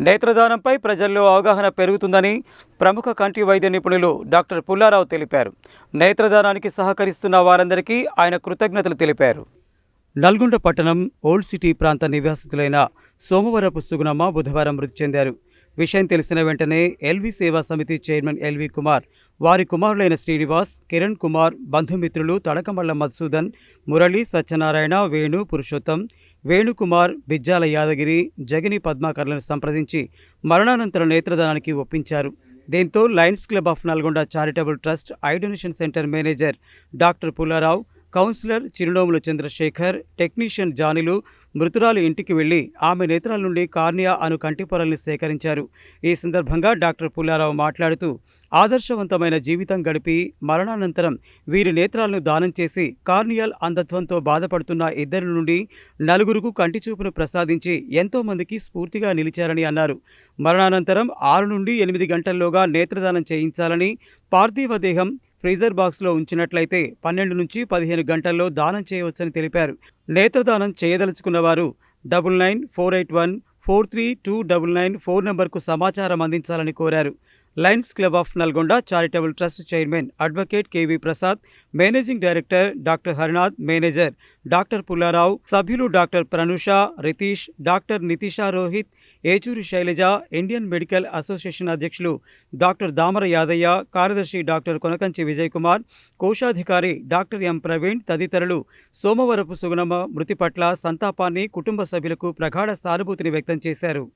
నేత్రదానంపై ప్రజల్లో అవగాహన పెరుగుతుందని ప్రముఖ కంటి వైద్య నిపుణులు డాక్టర్ పుల్లారావు తెలిపారు. నేత్రదానానికి సహకరిస్తున్న వారందరికీ ఆయన కృతజ్ఞతలు తెలిపారు. నల్గొండ పట్టణం ఓల్డ్ సిటీ ప్రాంత నివాసితులైన సోమవరపు సుగుణమ్మ బుధవారం మృతి చెందారు. విషయం తెలిసిన వెంటనే ఎల్వి సేవా సమితి చైర్మన్ ఎల్వి కుమార్ వారి కుమారులైన శ్రీనివాస్ కిరణ్ కుమార్ బంధుమిత్రులు తడకమల్ల మధుసూదన్ మురళి సత్యనారాయణ వేణు పురుషోత్తం వేణుకుమార్ బిజ్జాల యాదగిరి జగిని పద్మాకర్లను సంప్రదించి మరణానంతర నేత్రదానానికి ఒప్పించారు. దీంతో lions club of Nalgonda charitable trust eye donation centre manager doctor Pullarao councillor Chirunomula Chandrashekar technician జానిలు మృతురాలు ఇంటికి వెళ్ళి ఆమె నేత్రాల నుండి కార్నియా అను కంటిపొరల్ని సేకరించారు. ఈ సందర్భంగా డాక్టర్ పుల్లారావు మాట్లాడుతూ ఆదర్శవంతమైన జీవితం గడిపి మరణానంతరం వీరి నేత్రాలను దానం చేసి కార్నియల్ అంధత్వంతో బాధపడుతున్న ఇద్దరి నుండి నలుగురుకు కంటి చూపును ప్రసాదించి ఎంతో మందికి స్ఫూర్తిగా నిలిచారని అన్నారు. మరణానంతరం ఆరు నుండి ఎనిమిది గంటల్లోగా నేత్రదానం చేయించాలని పార్థివ దేహం ఫ్రీజర్ బాక్స్లో ఉంచినట్లయితే పన్నెండు నుంచి పదిహేను గంటల్లో దానం చేయవచ్చని తెలిపారు. నేత్రదానం చేయదలుచుకున్నవారు double nine four eight one four three two double nine four నంబర్కు సమాచారం అందించాలని కోరారు. Lions club of Nalgonda charitable trust chairman advocate KV Prasad managing director doctor Harinath manager doctor Pullarao సభ్యులు doctor Pranusha Ritish doctor Nitisha Rohit Yechuri Sailaja Indian medical association అధ్యక్షులు doctor Damara Yadaiah కార్యదర్శి doctor Konakanchi Vijay Kumar కోశాధికారి doctor M Praveen తదితరులు సోమవరపు సుగుణమ్మ మృతి పట్ల సంతాపాన్ని కుటుంబ సభ్యులకు ప్రగాఢ సానుభూతిని వ్యక్తం చేశారు.